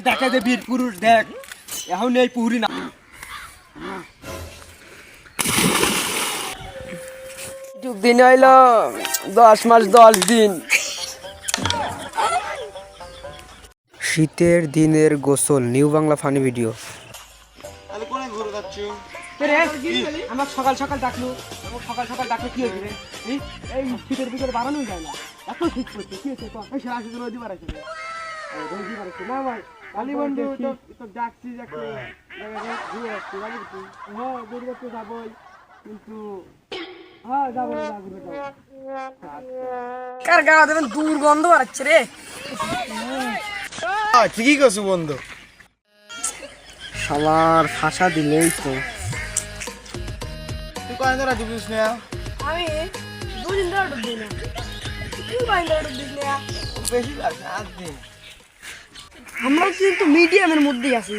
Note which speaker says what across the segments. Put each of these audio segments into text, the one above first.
Speaker 1: দেখে যে বীর পুরুষ দেখ। এখন এই পুহুরি না যুগ দিন হইল দশ মাস দশ দিন। শীতের দিনের গোসল নিউ বাংলা ফানি ভিডিও।
Speaker 2: তাহলে কোনে ঘুরে যাচ্ছি?
Speaker 1: আমার সকাল সকাল ডাকলো। আমার সকাল সকাল ডাকলো কি হয়েছে এই- এই শীতের ভিতরে বাড়ানোই যায় না। এত শীত করছে কি হয়েছে না ভাই কালী বন্ধু তো তো ডাকছি যাকে ঘুরে যাচ্ছি বাবু তুই হ্যাঁ ঘুরে যাচ্ছে যাবই কিন্তু হ্যাঁ যাব ঘুরে যাব
Speaker 3: কার গা দেবেন? দুর্গন্ধ বাড়াচ্ছে রে।
Speaker 2: ঠিকই করছ বন্ধু।
Speaker 1: সবার ফাঁসা দিলেই তো।
Speaker 2: তুই কয়েন ধরা ঢুকিস না
Speaker 3: আমি দুদিন ধরে ডুব দিই না তুই ধরে ডুব দিস না
Speaker 2: বেশি লাগছে আজ দিন।
Speaker 3: আমরা কিন্তু মিডিয়ামের মধ্যেই আছি।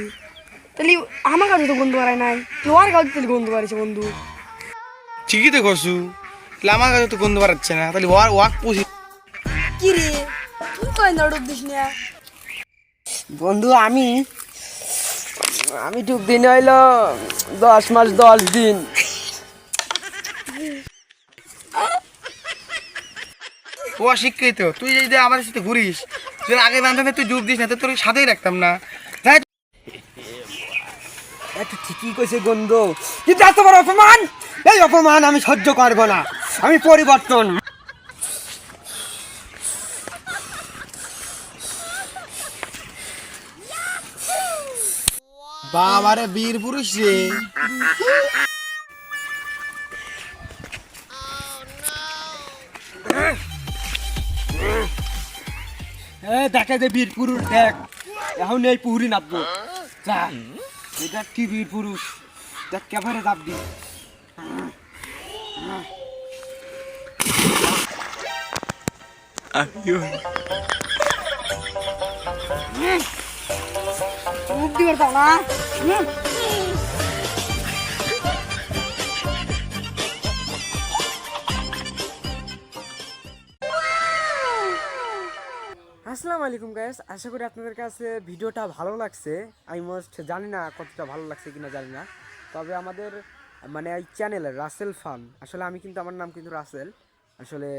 Speaker 3: তাহলে আমার কাছে তো গন্ধ বাড়ায় নাই। তোমার কাছে তাহলে গন্ধ বাড়িছে বন্ধু।
Speaker 2: ঠিকই তো করছু তাহলে আমার কাছে তো গন্ধ বাড়াচ্ছে না। তাহলে ওয়াক ওয়াক পুষি
Speaker 3: কি রে? তুই ধরে ডুব দিস না?
Speaker 1: বন্ধু আমি আমি ঢুক দিন হইল দশ মাস দশ দিন।
Speaker 2: ও শিক্ষিত তুই যদি আমার সাথে ঘুরিস তুই আগে জানতাম তুই যোগ দিস না তোর সাথেই রাখতাম না।
Speaker 1: ঠিকই কইছে গন্ধ। কিন্তু এত বড় অপমান? এই অপমান আমি সহ্য করব না। আমি পরিবর্তন।
Speaker 2: বাবারে বীর পুরুষ রে।
Speaker 1: দেখে যে বীর পুরুষ দেখ। এখন এই পুহুরি নাচবো। যা। এটা কি বীর পুরুষ? দেখ কেভারে যাবি
Speaker 3: মুখ দিয়ে পারতাম না
Speaker 1: আসসালামু আলাইকুম গাইস আশা করি আপনাদের কাছে ভিডিওটা ভালো লাগছে। আমি মোস্ট জানি না কতটা ভালো লাগছে কিনা, জানি না। তবে আমাদের মানে এই চ্যানেলের রাসেল ফান আসলে আমি কিন্তু, আমার নাম কিন্তু রাসেল আসলে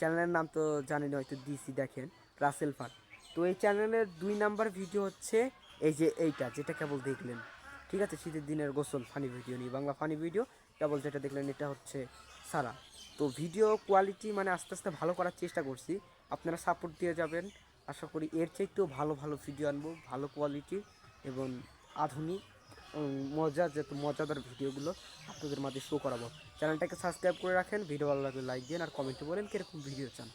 Speaker 1: চ্যানেলের নাম তো জানি না, হয়তো দিছি, দেখেন রাসেল ফান তো এই চ্যানেলের দুই নাম্বার ভিডিও হচ্ছে, এই যে এইটা, যেটা কেবল দেখলেন। ঠিক আছে, শীতের দিনের গোসল ফানি ভিডিও নিয়ে, বাংলা ফানি ভিডিও কেবল যেটা দেখলেন, এটা হচ্ছে সারা। তো ভিডিও কোয়ালিটি মানে আস্তে আস্তে ভালো করার চেষ্টা করছি। আপনারা সাপোর্ট দিয়ে যাবেন। আশা করি এর চাইতেও ভালো ভালো ভিডিও আনব, ভালো কোয়ালিটি এবং আধুনিক মজা, যত মজাদার ভিডিওগুলো আপনাদের মাঝে শো করাবো। চ্যানেলটাকে সাবস্ক্রাইব করে রাখেন ভিডিও ভালো লাগলে লাইক দিন আর কমেন্টে বলেন কীরকম ভিডিও চান।